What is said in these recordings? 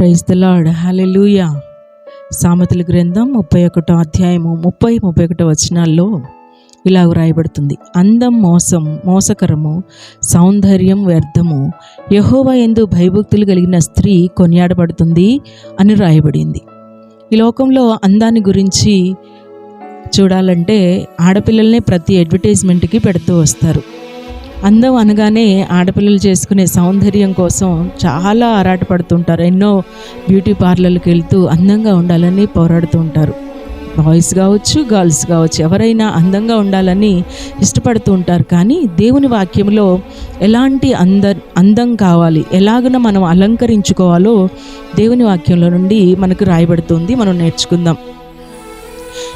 Praise the lord సామెతల గ్రంథం ముప్పై ఒకటో అధ్యాయము ముప్పై ముప్పై ఒకటో వచనాల్లో ఇలా వ్రాయబడుతుంది. అందం మోసం మోసకరము సౌందర్యం వ్యర్థము యహోవా ఎందు భయభక్తులు కలిగిన స్త్రీ కొనియాడబడుతుంది అని రాయబడింది ఈ లోకంలో అందాన్ని గురించి చూడాలంటే ఆడపిల్లల్నే ప్రతి అడ్వర్టైజ్మెంట్కి పెడుతూ వస్తారు. అందం అనగానే ఆడపిల్లలు చేసుకునే సౌందర్యం కోసం చాలా ఆరాటపడుతుంటారు. ఎన్నో బ్యూటీ పార్లర్లకు వెళ్తూ అందంగా ఉండాలని పోరాడుతూ ఉంటారు. బాయ్స్ కావచ్చు గర్ల్స్ కావచ్చు ఎవరైనా అందంగా ఉండాలని ఇష్టపడుతూ ఉంటారు. కానీ దేవుని వాక్యంలో ఎలాంటి అంద అందం కావాలి ఎలాగన మనం అలంకరించుకోవాలో దేవుని వాక్యంలో నుండి మనకు రాయబడుతుంది. మనం నేర్చుకుందాం.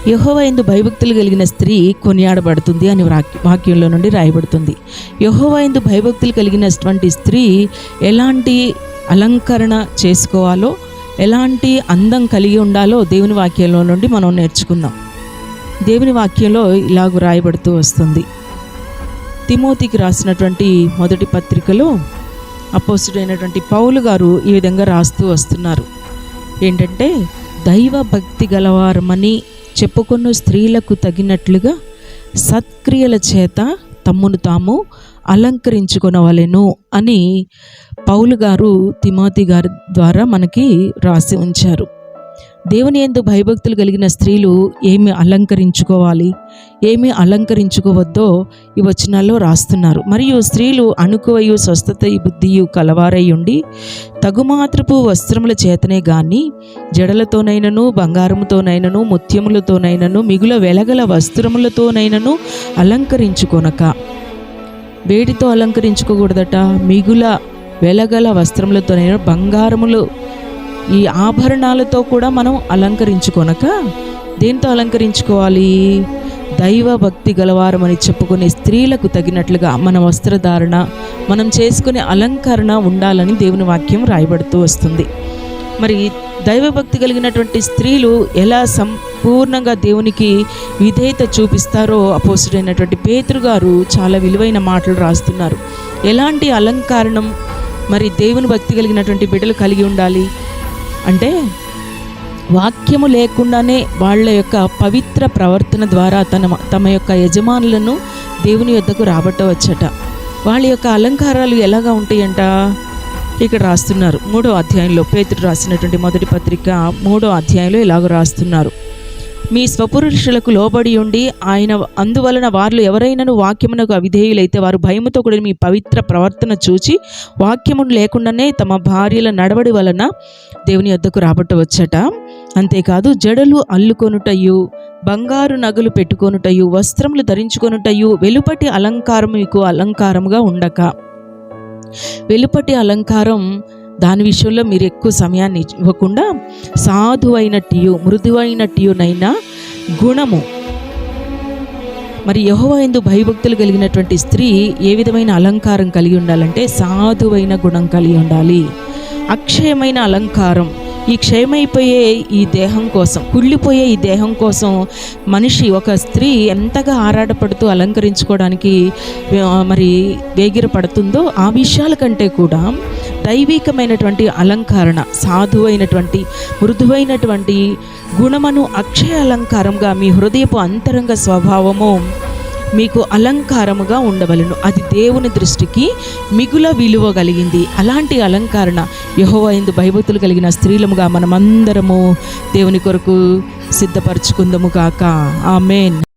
యహోవ ఎందు భయభక్తులు కలిగిన స్త్రీ కొనియాడబడుతుంది అని వాక్యంలో నుండి రాయబడుతుంది. యహోవ ఎందు భయభక్తులు కలిగినటువంటి స్త్రీ ఎలాంటి అలంకరణ చేసుకోవాలో ఎలాంటి అందం కలిగి ఉండాలో దేవుని వాక్యంలో నుండి మనం నేర్చుకుందాం. దేవుని వాక్యంలో ఇలాగ రాయబడుతూ వస్తుంది. తిమోతికి రాసినటువంటి మొదటి పత్రికలో అపోసుడైనటువంటి పౌలు గారు ఈ విధంగా రాస్తూ వస్తున్నారు. ఏంటంటే దైవ భక్తి గలవారమని చెప్పుకున్న స్త్రీలకు తగినట్లుగా సత్క్రియల చేత తమ్మును తాము అలంకరించుకొనవలెను అని పౌలు గారు తిమోతి గారి ద్వారా మనకి రాసి ఉంచారు. దేవుని ఎందు భయభక్తులు కలిగిన స్త్రీలు ఏమి అలంకరించుకోవాలి? ఏమి అలంకరించుకోవద్దో ఈ వచనాల్లో రాస్తున్నారు. మరియు స్త్రీలు అణుకువయు స్వస్థత బుద్ధియు కలవారై ఉండి తగుమాత్రపు వస్త్రముల చేతనే గాని జడలతోనైనను బంగారముతోనైనను ముత్యములతోనైనను మిగుల వెలగల వస్త్రములతోనైనను అలంకరించుకొనక. వేడితో అలంకరించుకోకూడదట. మిగుల వెలగల వస్త్రములతోనైనా బంగారములు ఈ ఆభరణాలతో కూడా మనం అలంకరించుకొనక దేంతో అలంకరించుకోవాలి? దైవ భక్తి గలవారమని చెప్పుకునే స్త్రీలకు తగినట్లుగా మన వస్త్రధారణ మనం చేసుకునే అలంకరణ ఉండాలని దేవుని వాక్యం రాయబడుతూ వస్తుంది. మరి దైవభక్తి కలిగినటువంటి స్త్రీలు ఎలా సంపూర్ణంగా దేవునికి విధేయత చూపిస్తారో అపోసుడైనటువంటి పేతురు గారు చాలా విలువైన మాటలు రాస్తున్నారు. ఎలాంటి అలంకారణం మరి దేవుని భక్తి కలిగినటువంటి బిడ్డలు కలిగి ఉండాలి? అంటే వాక్యము లేకుండానే వాళ్ళ యొక్క పవిత్ర ప్రవర్తన ద్వారా తన తమ యొక్క యజమానులను దేవుని యొద్దకు రాబట్టవచ్చట. వాళ్ళ యొక్క అలంకారాలు ఎలాగా ఉంటాయంట? ఇక్కడ రాస్తున్నారు. మూడో అధ్యాయంలో పేతుడు రాసినటువంటి మొదటి పత్రిక మూడో అధ్యాయంలో ఇలాగ రాస్తున్నారు. మీ స్వపురుషులకు లోబడి ఉండి ఆయన అందువలన వారిలో ఎవరైనాను వాక్యమునకు అవిధేయులైతే వారు భయముతో కూడిన మీ పవిత్ర ప్రవర్తన చూచి వాక్యమును లేకుండానే తమ భార్యల నడవడి వలన దేవుని వద్దకు రాబట్టవచ్చట. అంతేకాదు జడలు అల్లుకొనుటయు బంగారు నగలు పెట్టుకొనుటయు వస్త్రములు ధరించుకొనుటయు వెలుపటి అలంకారం మీకు అలంకారముగా ఉండక. వెలుపటి అలంకారం దాని విషయంలో మీరు ఎక్కువ సమయాన్ని ఇవ్వకుండా సాధువైనట్టు మృదువైనట్టునైనా గుణము. మరి యహోవా ఎందు భయభక్తులు కలిగినటువంటి స్త్రీ ఏ విధమైన అలంకారం కలిగి ఉండాలంటే సాధువైన గుణం కలిగి ఉండాలి. అక్షయమైన అలంకారం. ఈ క్షయమైపోయే ఈ దేహం కోసం కుళ్ళిపోయే ఈ దేహం కోసం మనిషి ఒక స్త్రీ ఎంతగా ఆరాటపడుతూ అలంకరించుకోవడానికి మరి వేగిర పడుతుందో ఆ విషయాల కంటే కూడా దైవికమైనటువంటి అలంకరణ సాధువైనటువంటి మృదువైనటువంటి గుణమును అక్షయ అలంకారంగా మీ హృదయపు అంతరంగ స్వభావము మీకు అలంకారముగా ఉండవలను. అది దేవుని దృష్టికి మిగుల విలువ కలిగింది. అలాంటి అలంకరణ యహోవైందు ఎందు భయభక్తులు కలిగిన స్త్రీలముగా మనమందరము దేవుని కొరకు సిద్ధపరచుకుందము కాక ఆమెన్.